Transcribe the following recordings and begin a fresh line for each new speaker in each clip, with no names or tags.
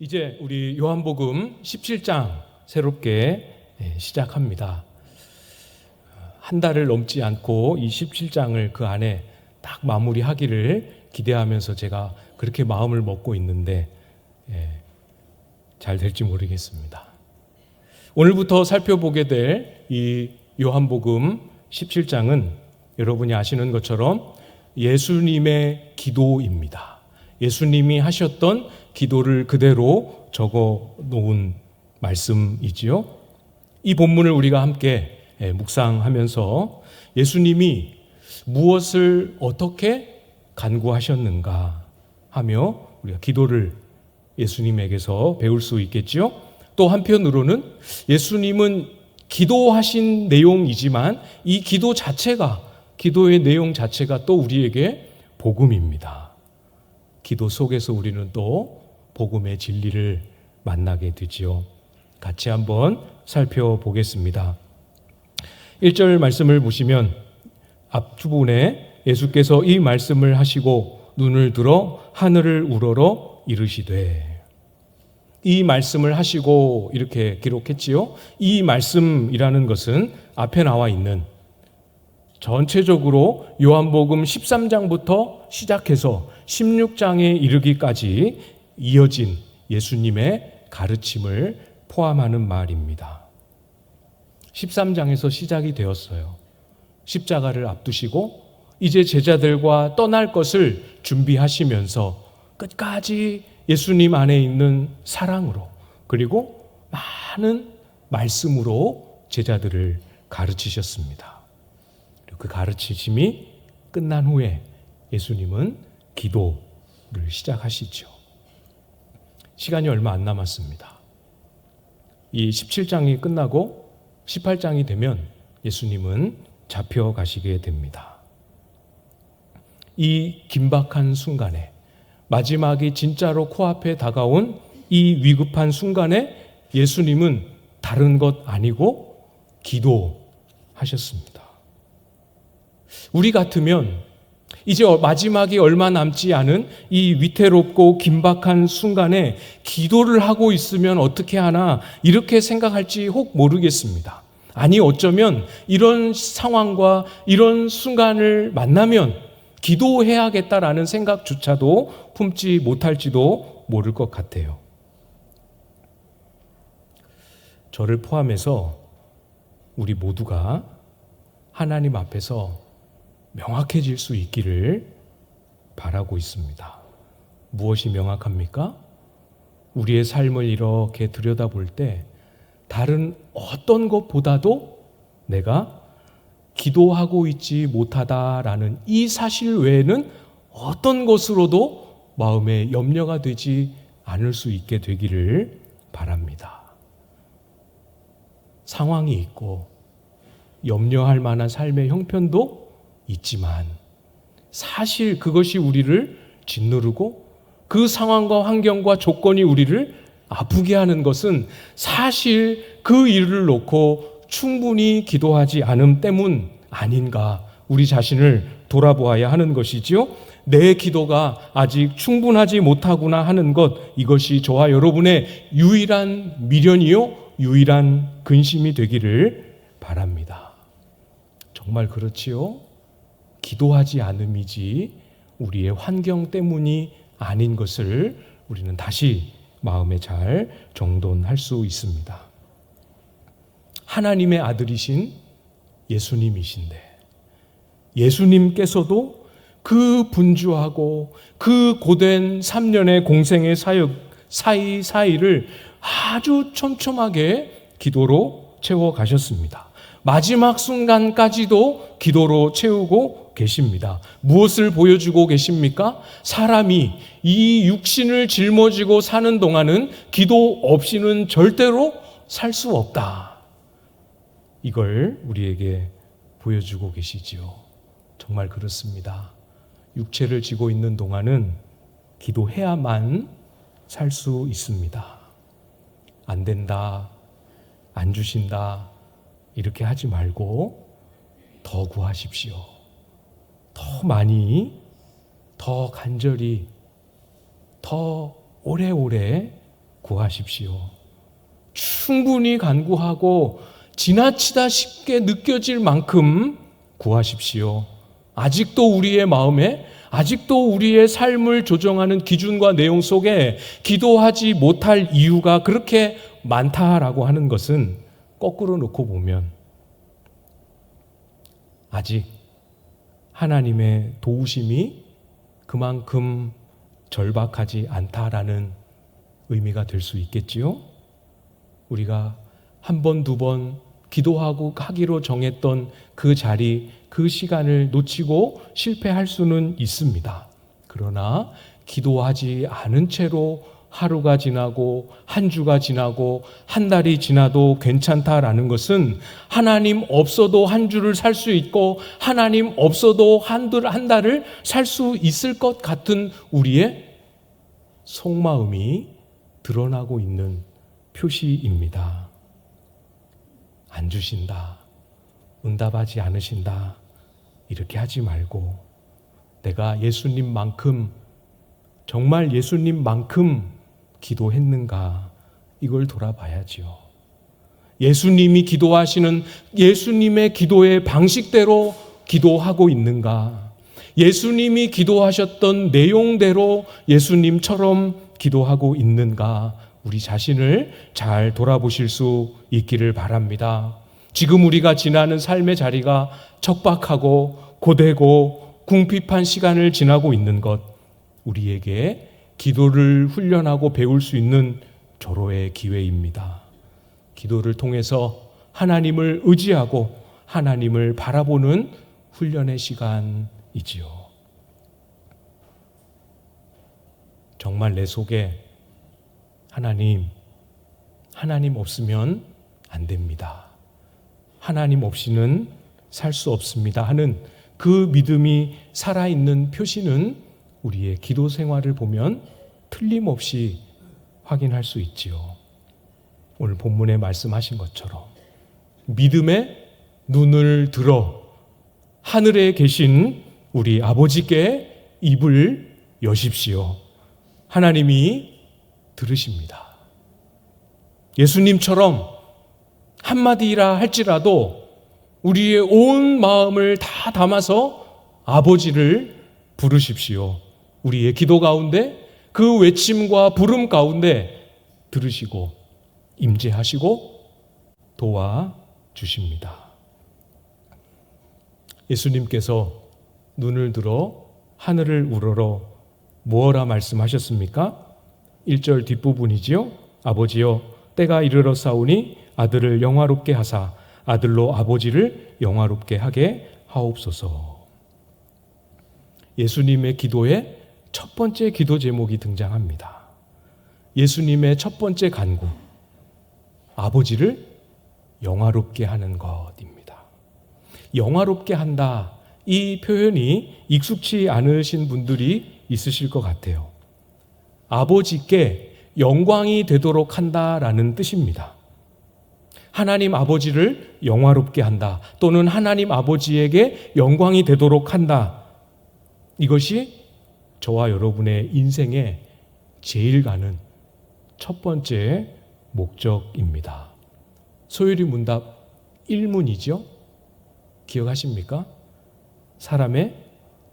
이제 우리 요한복음 17장 새롭게 예, 시작합니다. 한 달을 넘지 않고 이 17장을 그 안에 딱 마무리하기를 기대하면서 제가 그렇게 마음을 먹고 있는데 예, 잘 될지 모르겠습니다. 오늘부터 살펴보게 될 이 요한복음 17장은 여러분이 아시는 것처럼 예수님의 기도입니다. 예수님이 하셨던 기도를 그대로 적어 놓은 말씀이지요. 이 본문을 우리가 함께 예, 묵상하면서 예수님이 무엇을 어떻게 간구하셨는가 하며 우리가 기도를 예수님에게서 배울 수 있겠지요. 또 한편으로는 예수님은 기도하신 내용이지만 이 기도 자체가 기도의 내용 자체가 또 우리에게 복음입니다. 기도 속에서 우리는 또 복음의 진리를 만나게 되지요. 같이 한번 살펴보겠습니다. 1절 말씀을 보시면 앞부분에 예수께서 이 말씀을 하시고 눈을 들어 하늘을 우러러 이르시되 이 말씀을 하시고 이렇게 기록했지요. 이 말씀이라는 것은 앞에 나와 있는 전체적으로 요한복음 13장부터 시작해서 16장에 이르기까지 이어진 예수님의 가르침을 포함하는 말입니다. 13장에서 시작이 되었어요. 십자가를 앞두시고 이제 제자들과 떠날 것을 준비하시면서 끝까지 예수님 안에 있는 사랑으로 그리고 많은 말씀으로 제자들을 가르치셨습니다. 그 가르치심이 끝난 후에 예수님은 기도를 시작하시죠. 시간이 얼마 안 남았습니다. 이 17장이 끝나고 18장이 되면 예수님은 잡혀가시게 됩니다. 이 긴박한 순간에 마지막이 진짜로 코앞에 다가온 이 위급한 순간에 예수님은 다른 것 아니고 기도하셨습니다. 우리 같으면 이제 마지막이 얼마 남지 않은 이 위태롭고 긴박한 순간에 기도를 하고 있으면 어떻게 하나 이렇게 생각할지 혹 모르겠습니다. 아니 어쩌면 이런 상황과 이런 순간을 만나면 기도해야겠다라는 생각조차도 품지 못할지도 모를 것 같아요. 저를 포함해서 우리 모두가 하나님 앞에서 명확해질 수 있기를 바라고 있습니다. 무엇이 명확합니까? 우리의 삶을 이렇게 들여다볼 때 다른 어떤 것보다도 내가 기도하고 있지 못하다라는 이 사실 외에는 어떤 것으로도 마음에 염려가 되지 않을 수 있게 되기를 바랍니다. 상황이 있고 염려할 만한 삶의 형편도 있지만 사실 그것이 우리를 짓누르고 그 상황과 환경과 조건이 우리를 아프게 하는 것은 사실 그 일을 놓고 충분히 기도하지 않음 때문 아닌가 우리 자신을 돌아보아야 하는 것이지요. 내 기도가 아직 충분하지 못하구나 하는 것 이것이 저와 여러분의 유일한 미련이요 유일한 근심이 되기를 바랍니다. 정말 그렇지요? 기도하지 않음이지 우리의 환경 때문이 아닌 것을 우리는 다시 마음에 잘 정돈할 수 있습니다. 하나님의 아들이신 예수님이신데 예수님께서도 그 분주하고 그 고된 3년의 공생의 사역 사이사이를 아주 촘촘하게 기도로 채워 가셨습니다. 마지막 순간까지도 기도로 채우고 계십니다. 무엇을 보여주고 계십니까? 사람이 이 육신을 짊어지고 사는 동안은 기도 없이는 절대로 살 수 없다. 이걸 우리에게 보여주고 계시지요. 정말 그렇습니다. 육체를 지고 있는 동안은 기도해야만 살 수 있습니다. 안 된다, 안 주신다, 이렇게 하지 말고 더 구하십시오. 더 많이, 더 간절히, 더 오래오래 구하십시오. 충분히 간구하고 지나치다 쉽게 느껴질 만큼 구하십시오. 아직도 우리의 마음에 아직도 우리의 삶을 조정하는 기준과 내용 속에 기도하지 못할 이유가 그렇게 많다라고 하는 것은 거꾸로 놓고 보면 아직 하나님의 도우심이 그만큼 절박하지 않다라는 의미가 될 수 있겠지요. 우리가 한 번, 두 번 기도하고 하기로 정했던 그 자리, 그 시간을 놓치고 실패할 수는 있습니다. 그러나 기도하지 않은 채로 하루가 지나고 한 주가 지나고 한 달이 지나도 괜찮다라는 것은 하나님 없어도 한 주를 살 수 있고 하나님 없어도 한, 한 달을 살 수 있을 것 같은 우리의 속마음이 드러나고 있는 표시입니다. 안 주신다. 응답하지 않으신다. 이렇게 하지 말고 내가 예수님만큼 정말 예수님만큼 기도했는가 이걸 돌아봐야지요. 예수님이 기도하시는 예수님의 기도의 방식대로 기도하고 있는가? 예수님이 기도하셨던 내용대로 예수님처럼 기도하고 있는가? 우리 자신을 잘 돌아보실 수 있기를 바랍니다. 지금 우리가 지나는 삶의 자리가 척박하고 고되고 궁핍한 시간을 지나고 있는 것, 우리에게 기도를 훈련하고 배울 수 있는 조로의 기회입니다. 기도를 통해서 하나님을 의지하고 하나님을 바라보는 훈련의 시간이지요. 정말 내 속에 하나님, 하나님 없으면 안 됩니다. 하나님 없이는 살 수 없습니다. 하는 그 믿음이 살아있는 표시는 우리의 기도 생활을 보면 틀림없이 확인할 수 있지요. 오늘 본문에 말씀하신 것처럼 믿음의 눈을 들어 하늘에 계신 우리 아버지께 입을 여십시오. 하나님이 들으십니다. 예수님처럼 한마디라 할지라도 우리의 온 마음을 다 담아서 아버지를 부르십시오. 우리의 기도 가운데 그 외침과 부름 가운데 들으시고 임재하시고 도와 주십니다. 예수님께서 눈을 들어 하늘을 우러러 무엇라 말씀하셨습니까? 1절 뒷부분이지요. 아버지여 때가 이르러 싸우니 아들을 영화롭게 하사 아들로 아버지를 영화롭게 하게 하옵소서. 예수님의 기도에 첫 번째 기도 제목이 등장합니다. 예수님의 첫 번째 간구. 아버지를 영화롭게 하는 것입니다. 영화롭게 한다. 이 표현이 익숙치 않으신 분들이 있으실 것 같아요. 아버지께 영광이 되도록 한다라는 뜻입니다. 하나님 아버지를 영화롭게 한다. 또는 하나님 아버지에게 영광이 되도록 한다. 이것이 저와 여러분의 인생에 제일 가는 첫 번째 목적입니다. 소율이 문답 1문이죠? 기억하십니까? 사람의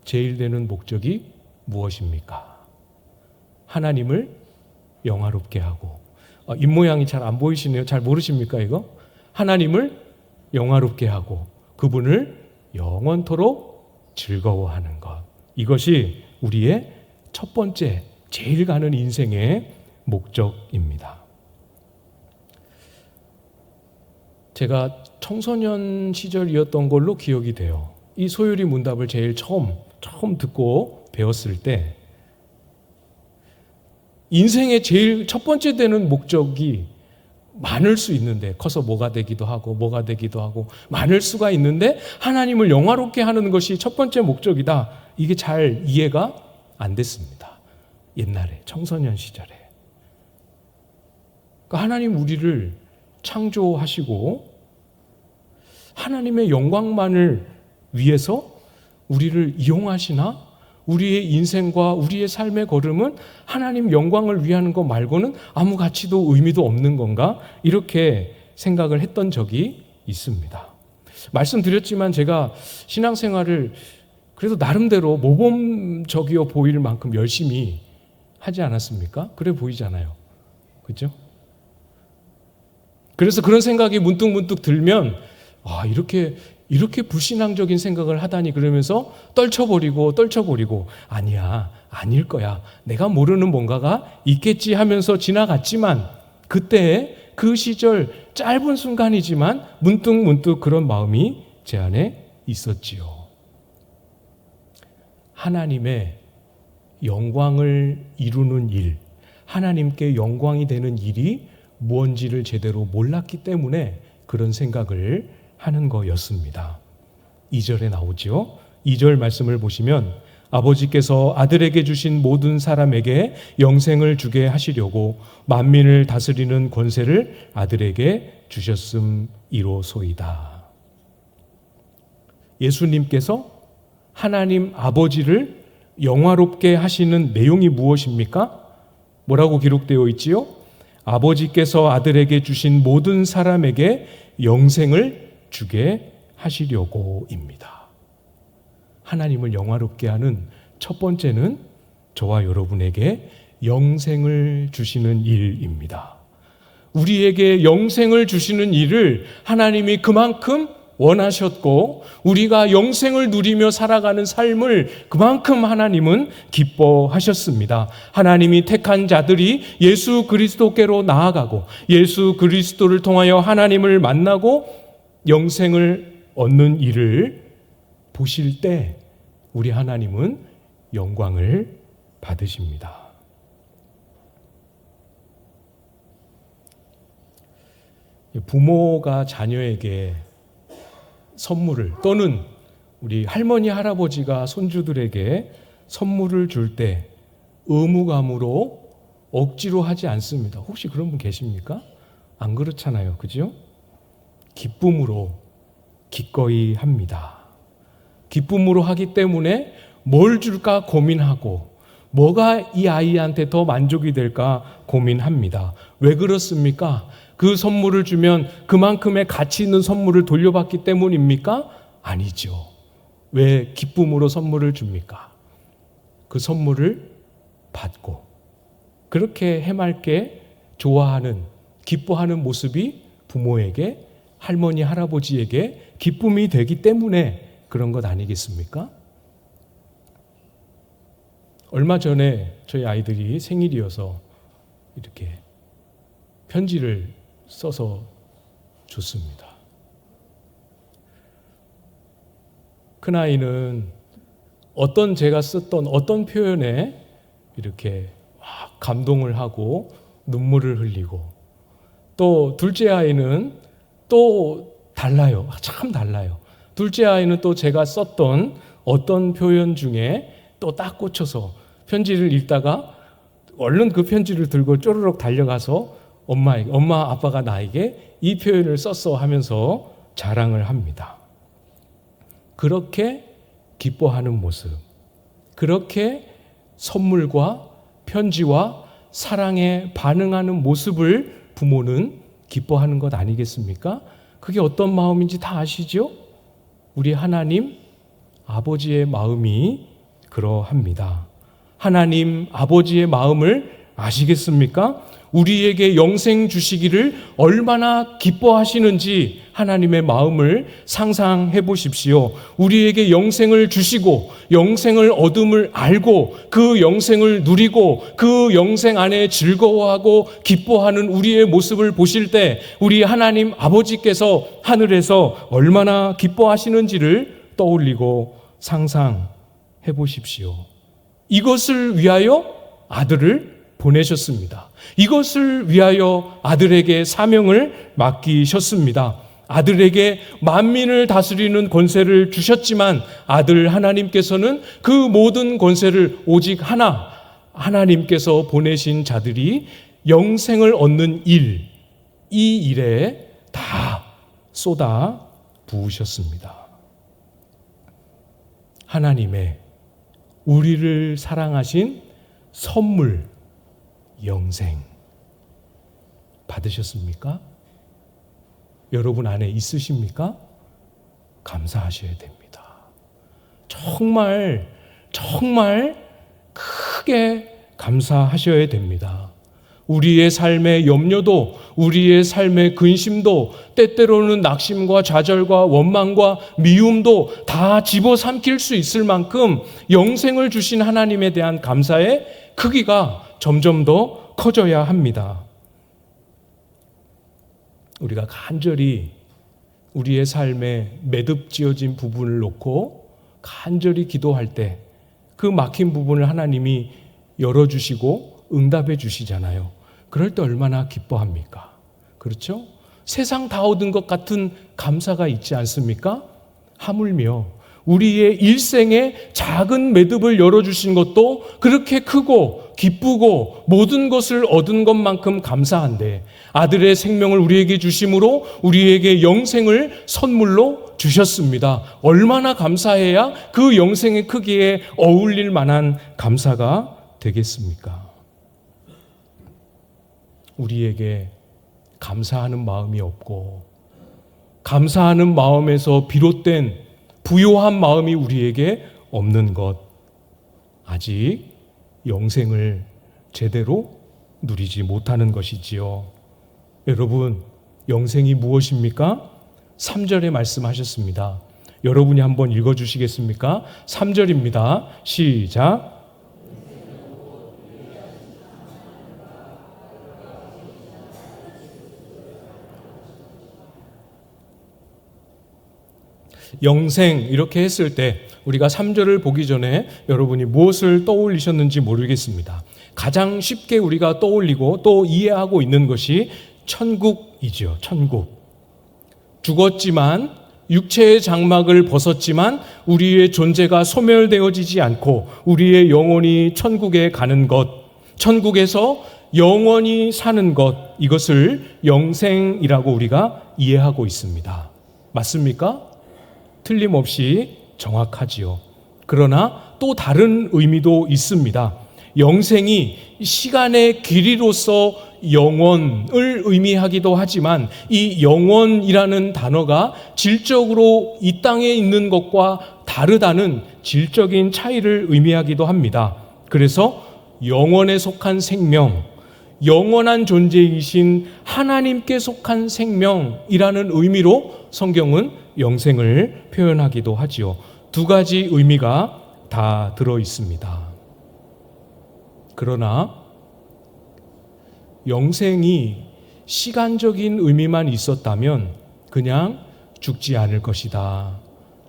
제일 되는 목적이 무엇입니까? 하나님을 영화롭게 하고 어, 입모양이 잘 안 보이시네요. 잘 모르십니까 이거? 하나님을 영화롭게 하고 그분을 영원토록 즐거워하는 것. 이것이 우리의 첫 번째 제일 가는 인생의 목적입니다. 제가 청소년 시절이었던 걸로 기억이 돼요. 이 소율이 문답을 제일 처음 처음 듣고 배웠을 때 인생의 제일 첫 번째 되는 목적이 많을 수 있는데 커서 뭐가 되기도 하고 뭐가 되기도 하고 많을 수가 있는데 하나님을 영화롭게 하는 것이 첫 번째 목적이다. 이게 잘 이해가 안 됐습니다. 옛날에 청소년 시절에. 그러니까 하나님 우리를 창조하시고 하나님의 영광만을 위해서 우리를 이용하시나 우리의 인생과 우리의 삶의 걸음은 하나님 영광을 위하는 것 말고는 아무 가치도 의미도 없는 건가? 이렇게 생각을 했던 적이 있습니다. 말씀드렸지만 제가 신앙생활을 그래도 나름대로 모범적이어 보일 만큼 열심히 하지 않았습니까? 그래 보이잖아요. 그죠? 그래서 그런 생각이 문득문득 들면 아, 이렇게 이렇게 불신앙적인 생각을 하다니 그러면서 떨쳐버리고 떨쳐버리고 아니야 아닐 거야 내가 모르는 뭔가가 있겠지 하면서 지나갔지만 그때 그 시절 짧은 순간이지만 문득 문득 그런 마음이 제 안에 있었지요. 하나님의 영광을 이루는 일, 하나님께 영광이 되는 일이 무언지를 제대로 몰랐기 때문에 그런 생각을 하는 거였습니다. 2절에 나오죠. 2절 말씀을 보시면 아버지께서 아들에게 주신 모든 사람에게 영생을 주게 하시려고 만민을 다스리는 권세를 아들에게 주셨음 이로소이다. 예수님께서 하나님 아버지를 영화롭게 하시는 내용이 무엇입니까? 뭐라고 기록되어 있지요? 아버지께서 아들에게 주신 모든 사람에게 영생을 주게 하시려고입니다. 하나님을 영화롭게 하는 첫 번째는 저와 여러분에게 영생을 주시는 일입니다. 우리에게 영생을 주시는 일을 하나님이 그만큼 원하셨고 우리가 영생을 누리며 살아가는 삶을 그만큼 하나님은 기뻐하셨습니다. 하나님이 택한 자들이 예수 그리스도께로 나아가고 예수 그리스도를 통하여 하나님을 만나고 영생을 얻는 일을 보실 때 우리 하나님은 영광을 받으십니다. 부모가 자녀에게 선물을 또는 우리 할머니 할아버지가 손주들에게 선물을 줄 때 의무감으로 억지로 하지 않습니다. 혹시 그런 분 계십니까? 안 그렇잖아요. 그죠? 기쁨으로 기꺼이 합니다. 기쁨으로 하기 때문에 뭘 줄까 고민하고 뭐가 이 아이한테 더 만족이 될까 고민합니다. 왜 그렇습니까? 그 선물을 주면 그만큼의 가치 있는 선물을 돌려받기 때문입니까? 아니죠. 왜 기쁨으로 선물을 줍니까? 그 선물을 받고 그렇게 해맑게 좋아하는 기뻐하는 모습이 부모에게 할머니 할아버지에게 기쁨이 되기 때문에 그런 것 아니겠습니까? 얼마 전에 저희 아이들이 생일이어서 이렇게 편지를 써서 줬습니다. 큰아이는 어떤 제가 썼던 어떤 표현에 이렇게 감동을 하고 눈물을 흘리고 또 둘째 아이는 또 달라요. 참 달라요. 둘째 아이는 또 제가 썼던 어떤 표현 중에 또 딱 꽂혀서 편지를 읽다가 얼른 그 편지를 들고 쪼르륵 달려가서 엄마에게, 엄마 아빠가 나에게 이 표현을 썼어 하면서 자랑을 합니다. 그렇게 기뻐하는 모습, 그렇게 선물과 편지와 사랑에 반응하는 모습을 부모는 기뻐하는 것 아니겠습니까? 그게 어떤 마음인지 다 아시죠? 우리 하나님 아버지의 마음이 그러합니다. 하나님 아버지의 마음을 아시겠습니까? 우리에게 영생 주시기를 얼마나 기뻐하시는지 하나님의 마음을 상상해 보십시오. 우리에게 영생을 주시고 영생을 얻음을 알고 그 영생을 누리고 그 영생 안에 즐거워하고 기뻐하는 우리의 모습을 보실 때 우리 하나님 아버지께서 하늘에서 얼마나 기뻐하시는지를 떠올리고 상상해 보십시오. 이것을 위하여 아들을 보내셨습니다. 이것을 위하여 아들에게 사명을 맡기셨습니다. 아들에게 만민을 다스리는 권세를 주셨지만 아들 하나님께서는 그 모든 권세를 오직 하나 하나님께서 보내신 자들이 영생을 얻는 일, 이 일에 다 쏟아 부으셨습니다. 하나님의 우리를 사랑하신 선물, 영생. 받으셨습니까? 여러분 안에 있으십니까? 감사하셔야 됩니다. 정말, 정말 크게 감사하셔야 됩니다. 우리의 삶의 염려도, 우리의 삶의 근심도, 때때로는 낙심과 좌절과 원망과 미움도 다 집어삼킬 수 있을 만큼 영생을 주신 하나님에 대한 감사의 크기가 점점 더 커져야 합니다. 우리가 간절히 우리의 삶에 매듭 지어진 부분을 놓고 간절히 기도할 때 그 막힌 부분을 하나님이 열어주시고 응답해 주시잖아요. 그럴 때 얼마나 기뻐합니까? 그렇죠? 세상 다 얻은 것 같은 감사가 있지 않습니까? 하물며 우리의 일생에 작은 매듭을 열어주신 것도 그렇게 크고 기쁘고 모든 것을 얻은 것만큼 감사한데 아들의 생명을 우리에게 주심으로 우리에게 영생을 선물로 주셨습니다. 얼마나 감사해야 그 영생의 크기에 어울릴 만한 감사가 되겠습니까? 우리에게 감사하는 마음이 없고 감사하는 마음에서 비롯된 부요한 마음이 우리에게 없는 것 아직 영생을 제대로 누리지 못하는 것이지요. 여러분, 영생이 무엇입니까? 3절에 말씀하셨습니다. 여러분이 한번 읽어 주시겠습니까? 3절입니다. 시작. 영생 이렇게 했을 때 우리가 3절을 보기 전에 여러분이 무엇을 떠올리셨는지 모르겠습니다. 가장 쉽게 우리가 떠올리고 또 이해하고 있는 것이 천국이죠. 천국. 죽었지만 육체의 장막을 벗었지만 우리의 존재가 소멸되어지지 않고 우리의 영혼이 천국에 가는 것, 천국에서 영원히 사는 것, 이것을 영생이라고 우리가 이해하고 있습니다. 맞습니까? 틀림없이 정확하지요. 그러나 또 다른 의미도 있습니다. 영생이 시간의 길이로서 영원을 의미하기도 하지만 이 영원이라는 단어가 질적으로 이 땅에 있는 것과 다르다는 질적인 차이를 의미하기도 합니다. 그래서 영원에 속한 생명, 영원한 존재이신 하나님께 속한 생명이라는 의미로 성경은 영생을 표현하기도 하지요. 두 가지 의미가 다 들어 있습니다. 그러나 영생이 시간적인 의미만 있었다면 그냥 죽지 않을 것이다.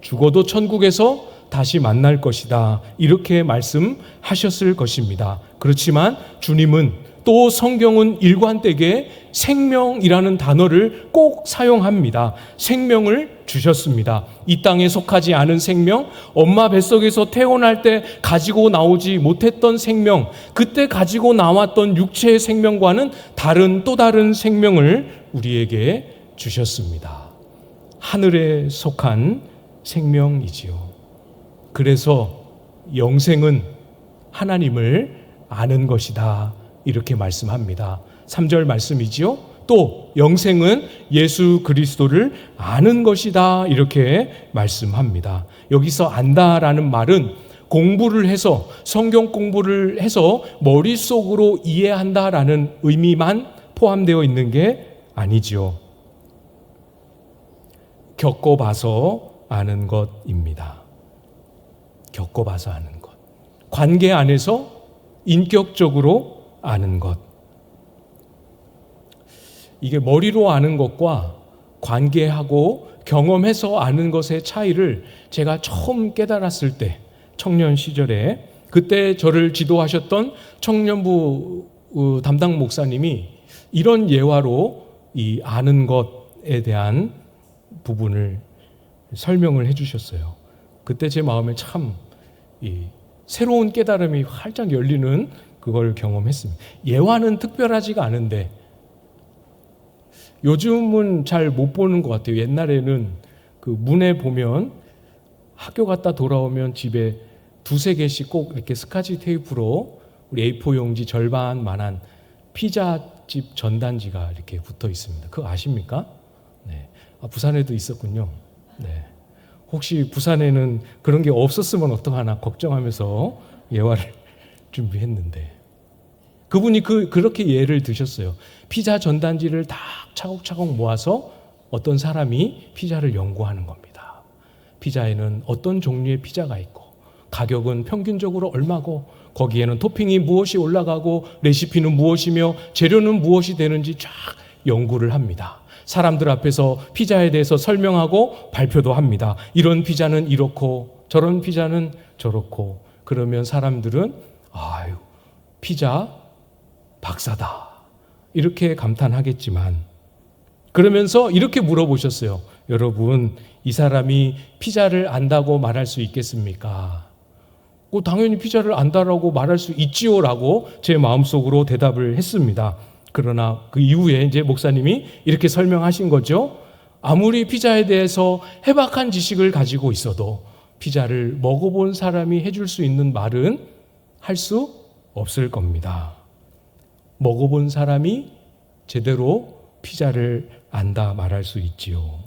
죽어도 천국에서 다시 만날 것이다. 이렇게 말씀하셨을 것입니다. 그렇지만 주님은 또 성경은 일관되게 생명이라는 단어를 꼭 사용합니다. 생명을 주셨습니다. 이 땅에 속하지 않은 생명, 엄마 뱃속에서 태어날 때 가지고 나오지 못했던 생명, 그때 가지고 나왔던 육체의 생명과는 다른 또 다른 생명을 우리에게 주셨습니다. 하늘에 속한 생명이지요. 그래서 영생은 하나님을 아는 것이다. 이렇게 말씀합니다. 3절 말씀이지요. 또 영생은 예수 그리스도를 아는 것이다. 이렇게 말씀합니다. 여기서 안다라는 말은 공부를 해서 성경 공부를 해서 머릿속으로 이해한다라는 의미만 포함되어 있는 게 아니지요. 겪어봐서 아는 것입니다. 겪어봐서 아는 것. 관계 안에서 인격적으로 아는 것. 이게 머리로 아는 것과 관계하고 경험해서 아는 것의 차이를 제가 처음 깨달았을 때 청년 시절에 그때 저를 지도하셨던 청년부 어, 담당 목사님이 이런 예화로 이 아는 것에 대한 부분을 설명을 해 주셨어요. 그때 제 마음에 참 새로운 깨달음이 활짝 열리는 그걸 경험했습니다. 예화는 특별하지가 않은데 요즘은 잘 못 보는 것 같아요. 옛날에는 그 문에 보면 학교 갔다 돌아오면 집에 두세 개씩 꼭 이렇게 스카치 테이프로 우리 A4 용지 절반만한 피자집 전단지가 이렇게 붙어 있습니다. 그거 아십니까? 네. 아, 부산에도 있었군요. 네. 혹시 부산에는 그런 게 없었으면 어떡하나 걱정하면서 예화를 준비했는데 그분이 그, 그렇게 예를 드셨어요. 피자 전단지를 다 차곡차곡 모아서 어떤 사람이 피자를 연구하는 겁니다. 피자에는 어떤 종류의 피자가 있고 가격은 평균적으로 얼마고 거기에는 토핑이 무엇이 올라가고 레시피는 무엇이며 재료는 무엇이 되는지 쫙 연구를 합니다. 사람들 앞에서 피자에 대해서 설명하고 발표도 합니다. 이런 피자는 이렇고 저런 피자는 저렇고 그러면 사람들은 아유 피자 박사다 이렇게 감탄하겠지만 그러면서 이렇게 물어보셨어요. 여러분 이 사람이 피자를 안다고 말할 수 있겠습니까? 어, 당연히 피자를 안다라고 말할 수 있지요라고 제 마음속으로 대답을 했습니다. 그러나 그 이후에 이제 목사님이 이렇게 설명하신 거죠. 아무리 피자에 대해서 해박한 지식을 가지고 있어도 피자를 먹어본 사람이 해줄 수 있는 말은 할 수 없을 겁니다. 먹어본 사람이 제대로 피자를 안다 말할 수 있지요.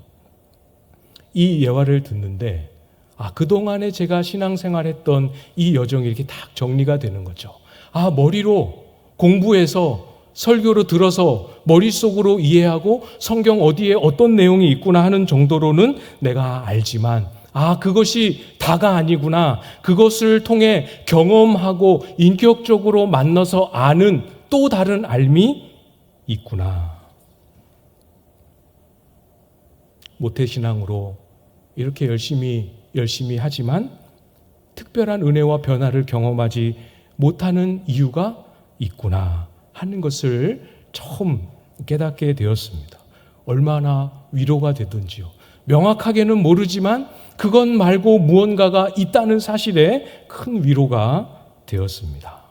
이 예화를 듣는데 아, 그동안에 제가 신앙생활 했던 이 여정이 이렇게 딱 정리가 되는 거죠. 아, 머리로 공부해서 설교로 들어서 머릿속으로 이해하고 성경 어디에 어떤 내용이 있구나 하는 정도로는 내가 알지만 아, 그것이 다가 아니구나. 그것을 통해 경험하고 인격적으로 만나서 아는 또 다른 알미 있구나. 모태신앙으로 이렇게 열심히 열심히 하지만 특별한 은혜와 변화를 경험하지 못하는 이유가 있구나 하는 것을 처음 깨닫게 되었습니다. 얼마나 위로가 되든지요. 명확하게는 모르지만 그것 말고 무언가가 있다는 사실에 큰 위로가 되었습니다.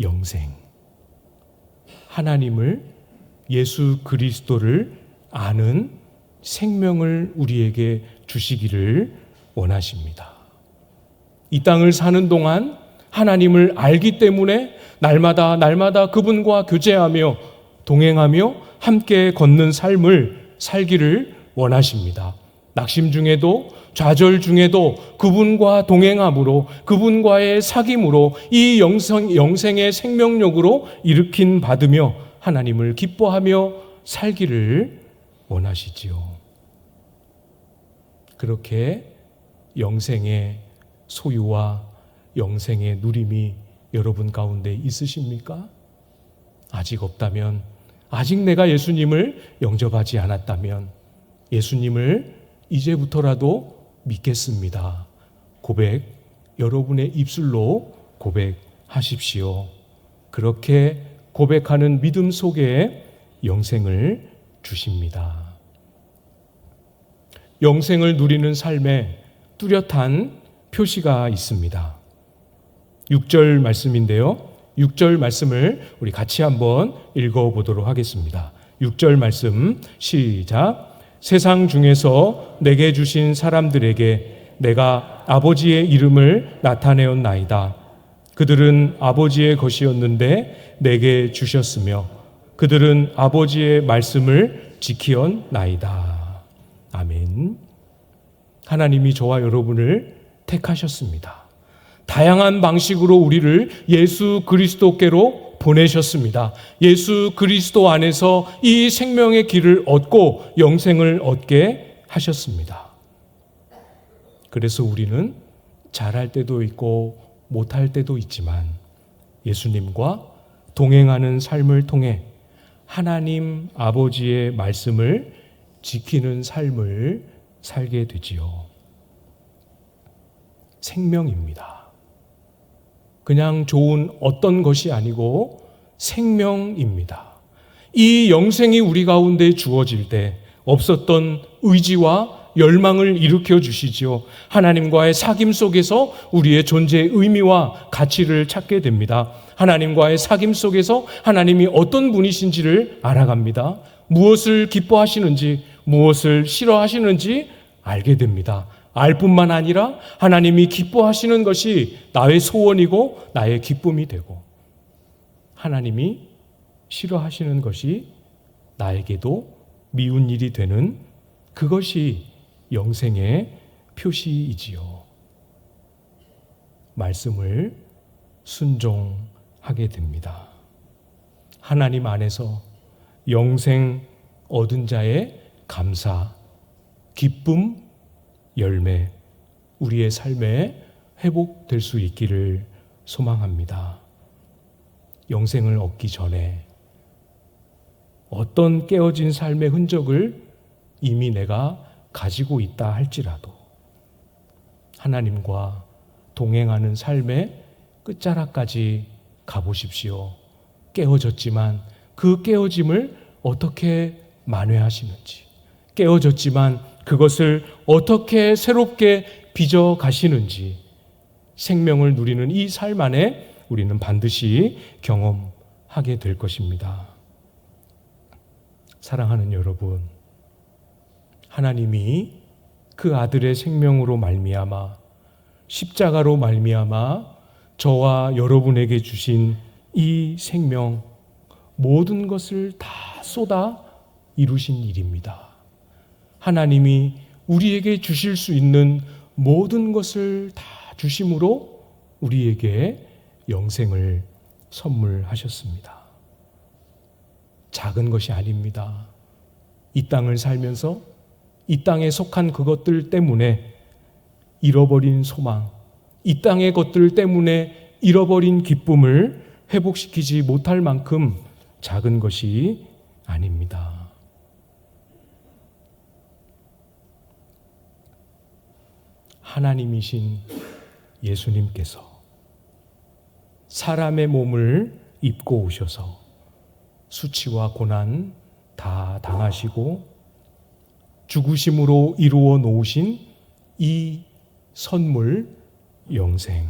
영생. 하나님을 예수 그리스도를 아는 생명을 우리에게 주시기를 원하십니다. 이 땅을 사는 동안 하나님을 알기 때문에 날마다 날마다 그분과 교제하며 동행하며 함께 걷는 삶을 살기를 원하십니다. 낙심 중에도 좌절 중에도 그분과 동행함으로 그분과의 사귐으로 이 영생, 영생의 생명력으로 일으킨 받으며 하나님을 기뻐하며 살기를 원하시지요. 그렇게 영생의 소유와 영생의 누림이 여러분 가운데 있으십니까? 아직 없다면, 아직 내가 예수님을 영접하지 않았다면, 예수님을 이제부터라도 믿겠습니다. 고백, 여러분의 입술로 고백하십시오. 그렇게 고백하는 믿음 속에 영생을 주십니다. 영생을 누리는 삶에 뚜렷한 표시가 있습니다. 6절 말씀인데요. 6절 말씀을 우리 같이 한번 읽어 보도록 하겠습니다. 6절 말씀 시작. 세상 중에서 내게 주신 사람들에게 내가 아버지의 이름을 나타내었나이다. 그들은 아버지의 것이었는데 내게 주셨으며 그들은 아버지의 말씀을 지키었나이다. 아멘. 하나님이 저와 여러분을 택하셨습니다. 다양한 방식으로 우리를 예수 그리스도께로 보내셨습니다. 예수 그리스도 안에서 이 생명의 길을 얻고 영생을 얻게 하셨습니다. 그래서 우리는 잘할 때도 있고 못할 때도 있지만 예수님과 동행하는 삶을 통해 하나님 아버지의 말씀을 지키는 삶을 살게 되지요. 생명입니다. 그냥 좋은 어떤 것이 아니고 생명입니다. 이 영생이 우리 가운데 주어질 때 없었던 의지와 열망을 일으켜 주시지요. 하나님과의 사귐 속에서 우리의 존재의 의미와 가치를 찾게 됩니다. 하나님과의 사귐 속에서 하나님이 어떤 분이신지를 알아갑니다. 무엇을 기뻐하시는지, 무엇을 싫어하시는지 알게 됩니다. 알 뿐만 아니라 하나님이 기뻐하시는 것이 나의 소원이고 나의 기쁨이 되고 하나님이 싫어하시는 것이 나에게도 미운 일이 되는 그것이 영생의 표시이지요. 말씀을 순종하게 됩니다. 하나님 안에서 영생 얻은 자의 감사, 기쁨, 열매, 우리의 삶에 회복될 수 있기를 소망합니다. 영생을 얻기 전에 어떤 깨어진 삶의 흔적을 이미 내가 가지고 있다 할지라도 하나님과 동행하는 삶의 끝자락까지 가보십시오. 깨어졌지만 그 깨어짐을 어떻게 만회하시는지, 깨어졌지만 그것을 어떻게 새롭게 빚어 가시는지, 생명을 누리는 이 삶 안에 우리는 반드시 경험하게 될 것입니다. 사랑하는 여러분, 하나님이 그 아들의 생명으로 말미암아 십자가로 말미암아 저와 여러분에게 주신 이 생명 모든 것을 다 쏟아 이루신 일입니다. 하나님이 우리에게 주실 수 있는 모든 것을 다 주심으로 우리에게 영생을 선물하셨습니다. 작은 것이 아닙니다. 이 땅을 살면서 이 땅에 속한 그것들 때문에 잃어버린 소망, 이 땅의 것들 때문에 잃어버린 기쁨을 회복시키지 못할 만큼 작은 것이 아닙니다. 하나님이신 예수님께서 사람의 몸을 입고 오셔서 수치와 고난 다 당하시고 죽으심으로 이루어 놓으신 이 선물 영생.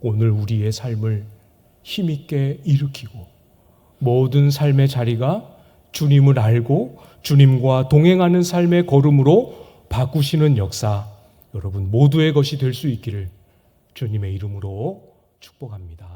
오늘 우리의 삶을 힘있게 일으키고 모든 삶의 자리가 주님을 알고 주님과 동행하는 삶의 걸음으로 바꾸시는 역사 여러분 모두의 것이 될 수 있기를 주님의 이름으로 축복합니다.